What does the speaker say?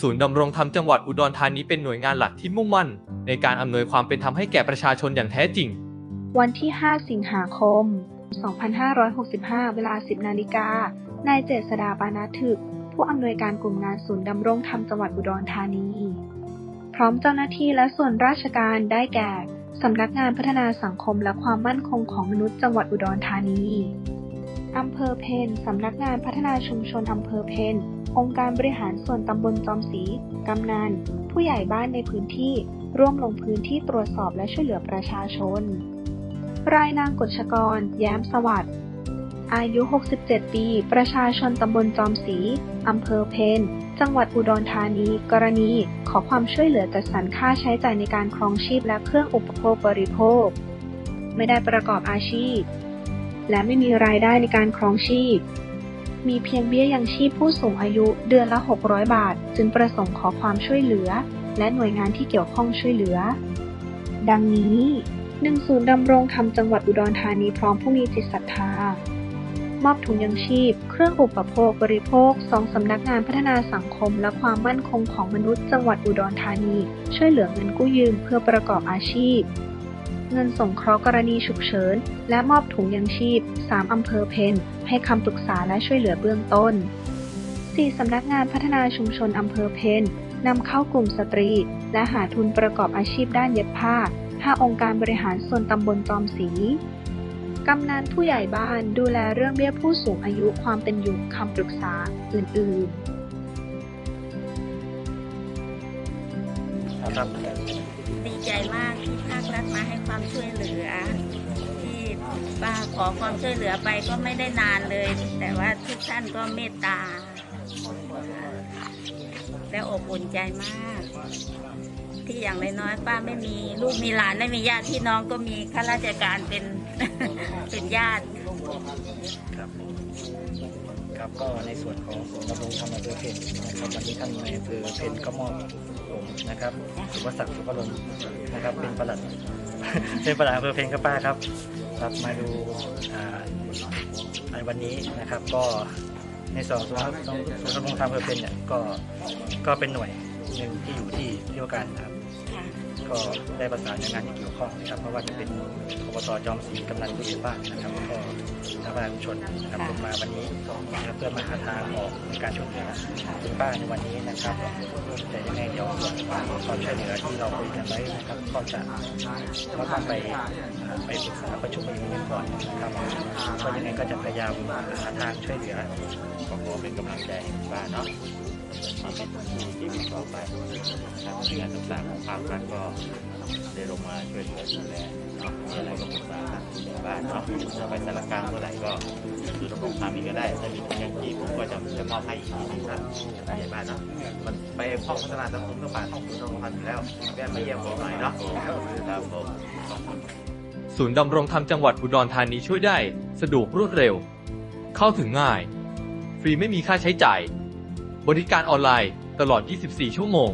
ศูนย์ดำรงธรรมจังหวัดอุดรธานีเป็นหน่วยงานหลักที่มุ่งมั่น ในการอำนวยความเป็นธรรมให้แก่ประชาชนอย่างแท้จริง วันที่ 5 สิงหาคม 2565 เวลา 10 นาฬิกา นายเจษดาปานาถึก ผู้อำนวยการกลุ่มงานศูนย์ดำรงธรรมจังหวัดอุดรธานี พร้อมเจ้าหน้าที่และส่วนราชการได้แก่สำนักงานพัฒนาสังคมและความมั่นคงของมนุษย์จังหวัดอุดรธานี อำเภอเพนสำนักงานพัฒนาชุมชนอำเภอเพนองค์การบริหารส่วนตำบลจอมศรีกำนัน ผู้ใหญ่บ้านในพื้นที่ ร่วมลงพื้นที่ตรวจสอบและช่วยเหลือประชาชน รายนางกฎชกร แย้มสวัสดิ์อายุ 67 ปี ประชาชนตำบลจอมศรีอำเภอเพน จังหวัดอุดรธานี กรณี ขอความช่วยเหลือจัดสรรค่าใช้จ่ายในการครองชีพและเครื่องอุปโภคบริโภค ไม่ได้ประกอบอาชีพ และไม่มีรายได้ในการครองชีพ มีเพียงเบี้ยยังชีพผู้สูงอายุเดือนละ 600 บาท จึงประสงค์ขอความช่วยเหลือ และหน่วยงานที่เกี่ยวข้องช่วยเหลือ ดังนี้หนึ่งศูนย์ดำรงธรรมจังหวัดอุดรธานีพร้อมผู้มีจิตศรัทธามอบถุงยังชีพ เครื่องอุปโภคบริโภคสองสำนักงานพัฒนาสังคม และความมั่นคงของมนุษย์จังหวัดอุดรธานี ช่วยเหลือเงินกู้ยืมเพื่อประกอบอาชีพ เงินสงเคราะห์กรณีฉุกเฉิน และมอบถุงยังชีพ 3 อำเภอเพนให้คำปรึกษาและช่วยเหลือเบื้องต้น 4. สำนักงานพัฒนาชุมชนอำเภอเพนนำเข้ากลุ่มสตรี และหาทุนประกอบอาชีพด้านเย็บผ้า 5 องค์การบริหารส่วนตำบลจอมศรีกำนันผู้ใหญ่บ้านดูแลเรื่องเบี้ยผู้สูงอายุความเป็นอยู่คำปรึกษาอื่น ๆ ครับ ดีใจมากที่ภาครัฐมาให้ความช่วยเหลือ ที่ป้าขอความช่วยเหลือไปก็ไม่ได้นานเลย แต่ว่าทุกท่านก็เมตตา และอบอุ่นใจมาก ที่อย่างน้อยๆป้าไม่มีลูกมีหลานไม่มีญาติพี่น้องก็มีข้าราชการเป็น เป็นญาติ ครับ ครับก็ในส่วนของศูนย์ดำรงธรรมอำเภอเพนนะครับวันนี้ท่านในายอำเภอเพนก็มอบ ผมนะครับสุวศักดิ์สุภลมนะครับ เป็นประหลัด เป็นประหลัดอำเภอเพนครับป้าครับครับมาดูอ่าในวันนี้นะครับ ก็ในส่วนของศูนย์ศูนย์ดำรงธรรมอำเภอเพนเนี่ยก็ก็เป็นหน่วยหนึ่งที่อยู่ที่ที่ว่าการนะครับ ก็ได้ประสานหน่วยงานที่เกี่ยวข้องนะครับเพราะว่าจะเป็นอบตจอมศรีกำนันผู้ใหญ่บ้านนะครับก็ทางประชาชนนะครับลงมาวันนี้นะครับเพื่อมาหาทางออกในการช่วยเหลือคุณป้าในวันนี้นะครับแต่ ช่วยเหลือที่เราคุยกันไว้นะครับก็จะก็ต้องไปไปปรึกษาประชุมอีกนิดก่อนนะครับก็ยังไงก็จะพยายามหาทางช่วยเหลือขอขอเป็นกำลังใจให้คุณป้าเนาะชีวิตมีชีวิตต่อไปทางงานต่างๆของภาครัฐก็ได้ลงมาช่วยเหลือดูแลเนาะมีอะไรก็ปรึกษาทางบ้านเนาะถ้าไปสารกลางเมื่อไหร่ก็คือระบบทางนี้ก็ได้ถ้ามีอย่างที่ผมก็จะ อบให้อีกทีนึงครับผู้ใหญ่บ้านเนาะมันไปห้องพัฒนาสังคมก็ผ่าห้องคุณรงพันธ์อยู่แล้วแวะมาเยี่ยมผมหน่อยเนาะครับผมศูนย์ดำรงธรรมจังหวัดอุดรธานีช่วยได้ สะดวกรวดเร็ว เข้าถึงง่าย ฟรีไม่มีค่าใช้จ่าย บริการออนไลน์ตลอด 24 ชั่วโมง